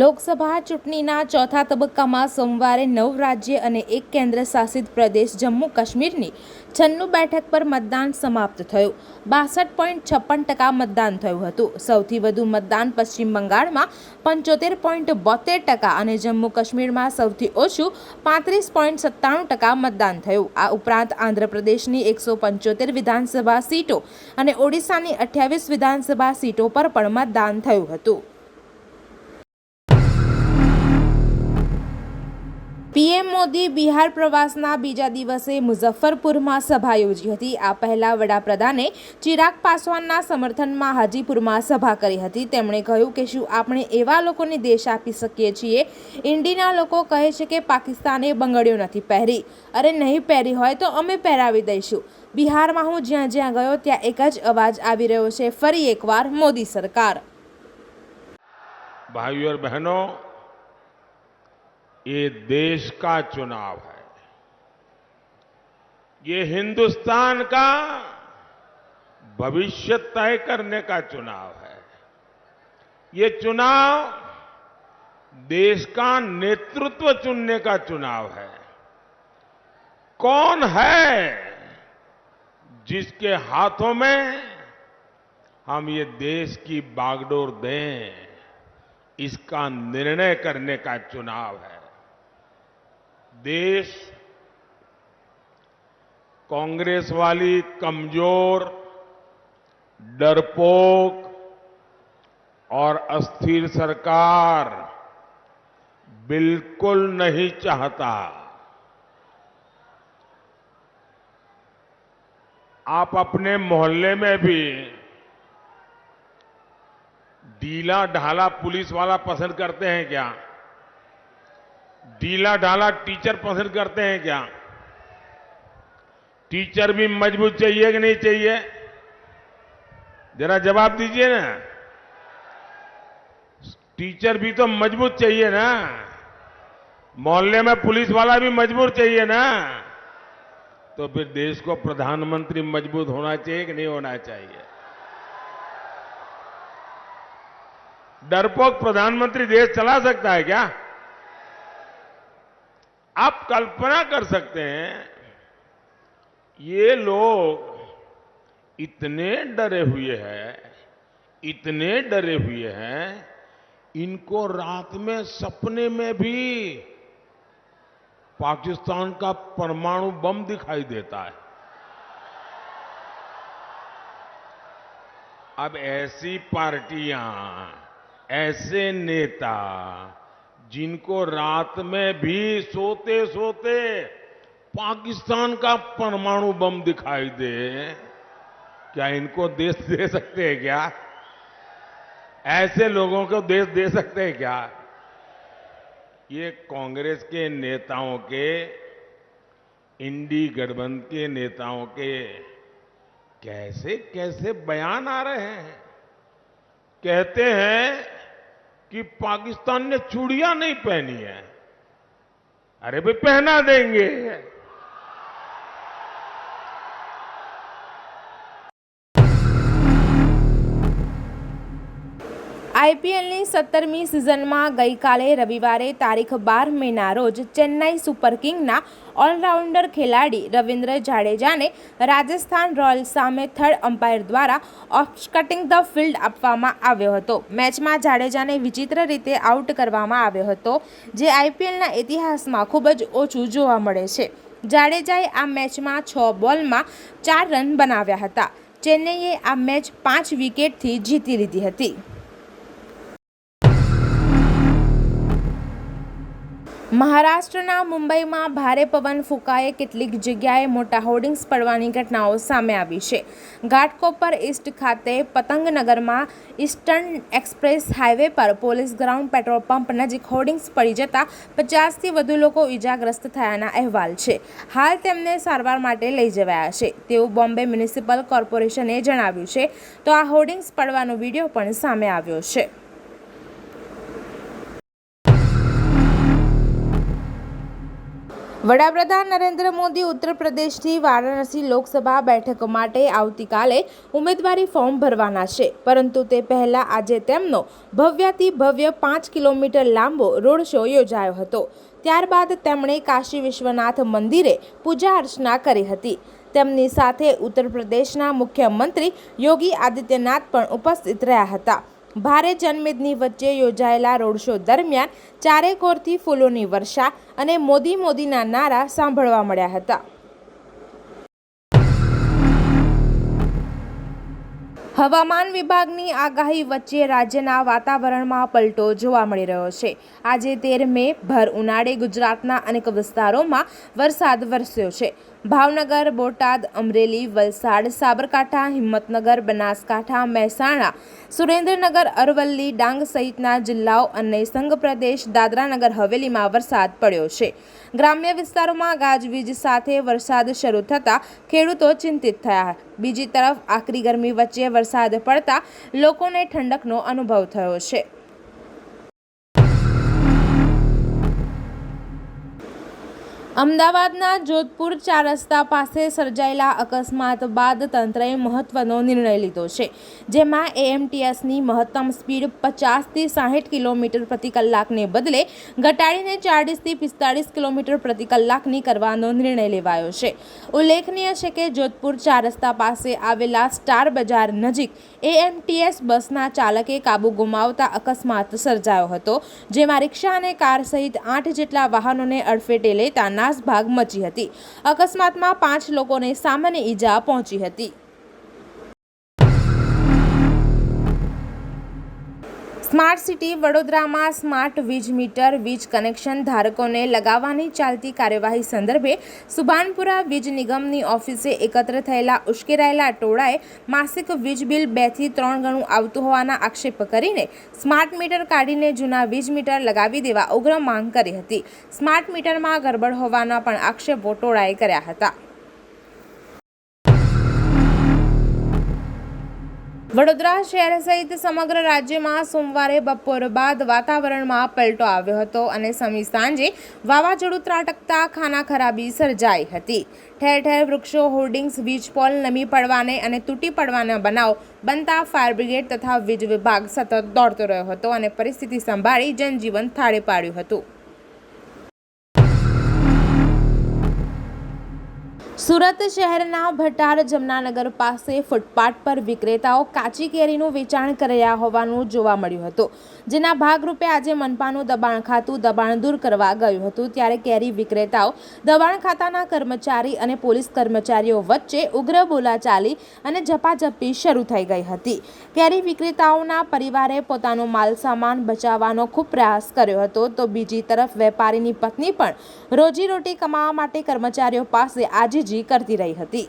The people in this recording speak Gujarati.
લોકસભા ચૂંટણીના ચોથા તબક્કામાં સોમવારે નવ રાજ્ય અને એક કેન્દ્ર શાસિત પ્રદેશ જમ્મુ કાશ્મીરની છન્નું બેઠક પર મતદાન સમાપ્ત થયું. બાસઠ પોઈન્ટ છપ્પન ટકા મતદાન થયું હતું. સૌથી વધુ મતદાન પશ્ચિમ બંગાળમાં પંચોતેર પોઈન્ટ બોતેર ટકા અને જમ્મુ કાશ્મીરમાં સૌથી ઓછું પાંત્રીસ પોઈન્ટ સત્તાણું ટકા મતદાન થયું. આ ઉપરાંત આંધ્રપ્રદેશની એકસો પંચોતેર વિધાનસભા સીટો અને ઓડિશાની અઠ્યાવીસ વિધાનસભા સીટો પર પણ મતદાન થયું હતું. પીએમ મોદી બિહાર પ્રવાસના બીજા દિવસે મુઝફ્ફરપુરમાં સભા યોજી હતી. આ પહેલાં વડાપ્રધાને ચિરાગ પાસવાનના સમર્થનમાં હાજીપુરમાં સભા કરી હતી. તેમણે કહ્યું કે શું આપણે એવા લોકોને દેશ આપી શકીએ છીએ? ઇન્ડીના લોકો કહે છે કે પાકિસ્તાને બંગડીઓ નથી પહેરી. અરે નહીં પહેરી હોય તો અમે પહેરાવી દઈશું. બિહારમાં હું જ્યાં જ્યાં ગયો ત્યાં એક જ અવાજ આવી રહ્યો છે. ફરી એકવાર મોદી સરકાર. ભાઈઓ બહેનો ये देश का चुनाव है। ये हिंदुस्तान का भविष्य तय करने का चुनाव है। ये चुनाव देश का नेतृत्व चुनने का चुनाव है। कौन है जिसके हाथों में हम ये देश की बागडोर दें, इसका निर्णय करने का चुनाव है। देश कांग्रेस वाली कमज़ोर, डरपोक और अस्थिर सरकार बिल्कुल नहीं चाहता। आप अपने मोहल्ले में भी ढीला ढाला पुलिस वाला पसंद करते हैं क्या? ढीला ढाला टीचर पसंद करते हैं क्या? टीचर भी मज़बूत चाहिए कि नहीं चाहिए? जरा जवाब दीजिए ना। टीचर भी तो मज़बूत चाहिए ना। मोहल्ले में पुलिस वाला भी मज़बूत चाहिए ना। तो फिर देश को प्रधानमंत्री मज़बूत होना चाहिए कि नहीं होना चाहिए? डरपोक प्रधानमंत्री देश चला सकता है क्या? आप कल्पना कर सकते हैं, ये लोग इतने डरे हुए हैं, इतने डरे हुए हैं, इनको रात में सपने में भी पाकिस्तान का परमाणु बम दिखाई देता है। अब ऐसी पार्टियाँ, ऐसे नेता जिनको रात में भी सोते सोते पाकिस्तान का परमाणु बम दिखाई दे, क्या इनको देश दे सकते हैं क्या? ऐसे लोगों को देश दे सकते हैं क्या? ये कांग्रेस के नेताओं के इंडी गठबंधन के नेताओं के कैसे कैसे बयान आ रहे हैं? कहते हैं कि पाकिस्तान ने चूड़ियां नहीं पहनी है अरे भाई पहना देंगे આઈપીએલની સત્તરમી સિઝનમાં ગઈકાલે રવિવારે તારીખ બાર મેના રોજ ચેન્નાઈ સુપર કિંગના ઓલરાઉન્ડર ખેલાડી રવિન્દ્ર જાડેજાને રાજસ્થાન રોયલ્સ સામે થર્ડ અમ્પાયર દ્વારા ઓફકટિંગ ધ ફિલ્ડ આપવામાં આવ્યો હતો. મેચમાં જાડેજાને વિચિત્ર રીતે આઉટ કરવામાં આવ્યો હતો, જે આઈપીએલના ઇતિહાસમાં ખૂબ જ ઓછું જોવા મળે છે. જાડેજાએ આ મેચમાં છ બોલમાં ચાર રન બનાવ્યા હતા. ચેન્નઈએ આ મેચ પાંચ વિકેટથી જીતી લીધી હતી. મહારાષ્ટ્રના મુંબઈમાં ભારે પવન ફૂંકાએ કેટલીક જગ્યાએ મોટા હોર્ડિંગ્સ પડવાની ઘટનાઓ સામે આવી છે. ઘાટકોપર ઈસ્ટ ખાતે પતંગનગરમાં ઈસ્ટર્ન એક્સપ્રેસ હાઈવે પર પોલીસ ગ્રાઉન્ડ પેટ્રોલ પંપ નજીક હોર્ડિંગ્સ પડી જતા પચાસથી વધુ લોકો ઈજાગ્રસ્ત થયાના અહેવાલ છે. હાલ તેમને સારવાર માટે લઈ જવાયા છે. તેવું બોમ્બે મ્યુનિસિપલ કોર્પોરેશને જણાવ્યું છે. તો આ હોર્ડિંગ્સ પડવાનો વીડિયો પણ સામે આવ્યો છે. વડાપ્રધાન નરેન્દ્ર મોદી ઉત્તર પ્રદેશથી વારાણસી લોકસભા બેઠક માટે આવતીકાલે ઉમેદવારી ફોર્મ ભરવાના છે. પરંતુ તે પહેલા આજે તેમનો ભવ્યાતિ ભવ્ય પાંચ કિલોમીટર લાંબો રોડ શો યોજાયો હતો. ત્યારબાદ તેમણે કાશી વિશ્વનાથ મંદિરે પૂજા અર્ચના કરી હતી. તેમની સાથે ઉત્તર પ્રદેશના મુખ્યમંત્રી યોગી આદિત્યનાથ પણ ઉપસ્થિત રહ્યા હતા. ભારે જનમેદની વચ્ચે યોજાયેલા રોડ શો દરમિયાન ચારેકોરથી ફૂલોની વર્ષા અને મોદી મોદીના નારા સાંભળવા મળ્યા હતા. હવામાન વિભાગની આગાહી વચ્ચે રાજ્યના વાતાવરણમાં પલટો જોવા મળી રહ્યો છે. આજે તેર મે ભર ઉનાળે ગુજરાતના અનેક વિસ્તારોમાં વરસાદ વરસ્યો છે. ભાવનગર, બોટાદ, અમરેલી, વલસાડ, સાબરકાંઠા, હિંમતનગર, બનાસકાંઠા, મહેસાણા, સુરેન્દ્રનગર, અરવલ્લી, ડાંગ સહિતના જિલ્લાઓ અને સંઘ પ્રદેશ દાદરાનગર હવેલીમાં વરસાદ પડ્યો છે. ગ્રામ્ય વિસ્તારોમાં ગાજવીજ સાથે વરસાદ શરૂ થતાં ખેડૂતો ચિંતિત થયા. બીજી તરફ આકરી ગરમી વચ્ચે વરસાદ પડતા લોકોને ઠંડકનો અનુભવ થયો છે. અમદાવાદના જોધપુર ચાર રસ્તા પાસે સર્જાયેલા અકસ્માત બાદ તંત્રએ મહત્વનો નિર્ણય લીધો છે, જેમાં એએમટીએસની મહત્તમ સ્પીડ પચાસથી સાહીઠ કિલોમીટર પ્રતિ કલાકને બદલે ઘટાડીને ચાળીસથી પિસ્તાળીસ કિલોમીટર પ્રતિ કલાકની કરવાનો નિર્ણય લેવાયો છે. ઉલ્લેખનીય છે કે જોધપુર ચાર રસ્તા પાસે આવેલા સ્ટાર બજાર નજીક એએમટીએસ બસના ચાલકે કાબુ ગુમાવતા અકસ્માત સર્જાયો હતો, જેમાં રિક્ષા અને કાર સહિત આઠ જેટલા વાહનોને અડફેટે લેતા નાસભાગ મચી હતી. અકસ્માતમાં પાંચ લોકોને સામાન્ય ઈજા પહોંચી હતી. સ્માર્ટ સિટી વડોદરામાં સ્માર્ટ વીજ મીટર વીજ કનેક્શન ધારકોને લગાવવાની ચાલતી કાર્યવાહી સંદર્ભે સુભાનપુરા વીજ નિગમની ઓફિસે એકત્ર થયેલા ઉશ્કેરાયેલા ટોળાએ માસિક વીજ બિલ બેથી ત્રણ ગણું આવતું હોવાના આક્ષેપ કરીને સ્માર્ટ મીટર કાઢીને જૂના વીજ મીટર લગાવી દેવા ઉગ્ર માંગ કરી હતી. સ્માર્ટ મીટરમાં ગરબડ હોવાના પણ આક્ષેપો ટોળાએ કર્યા હતા. વડોદરા શહેર સહિત સમગ્ર રાજ્યમાં સોમવારે બપોર બાદ વાતાવરણમાં પલટો આવ્યો હતો અને સમી સાંજે વાવાઝોડું ત્રાટકતા ખાના ખરાબી સર્જાઈ હતી. ઠેર ઠેર વૃક્ષો, હોર્ડિંગ્સ, વીજ પોલ નમી પડવાને અને તૂટી પડવાના બનાવ બનતા ફાયર બ્રિગેડ તથા વીજ વિભાગ સતત દોડતો રહ્યો હતો અને પરિસ્થિતિ સંભાળી જનજીવન થાળે પાડ્યું હતું. સુરત શહેરના ભટાર જમનાનગર પાસે ફૂટપાથ પર વિક્રેતાઓ કાચી કેરીનું વેચાણ કરી રહ્યા હોવાનું જોવા મળ્યું હતું. જેના ભાગરૂપે આજે મનપાનું દબાણ ખાતું દબાણ દૂર કરવા ગયું હતું. ત્યારે કેરી વિક્રેતાઓ, દબાણ ખાતાના કર્મચારી અને પોલીસ કર્મચારીઓ વચ્ચે ઉગ્ર બોલાચાલી અને ઝપાઝપી શરૂ થઈ ગઈ હતી. કેરી વિક્રેતાઓના પરિવારે પોતાનો માલ સામાન બચાવવાનો ખૂબ પ્રયાસ કર્યો હતો. તો બીજી તરફ વેપારીની પત્ની પણ રોજીરોટી કમાવા માટે કર્મચારીઓ પાસે આજીજી કરતી રહી હતી.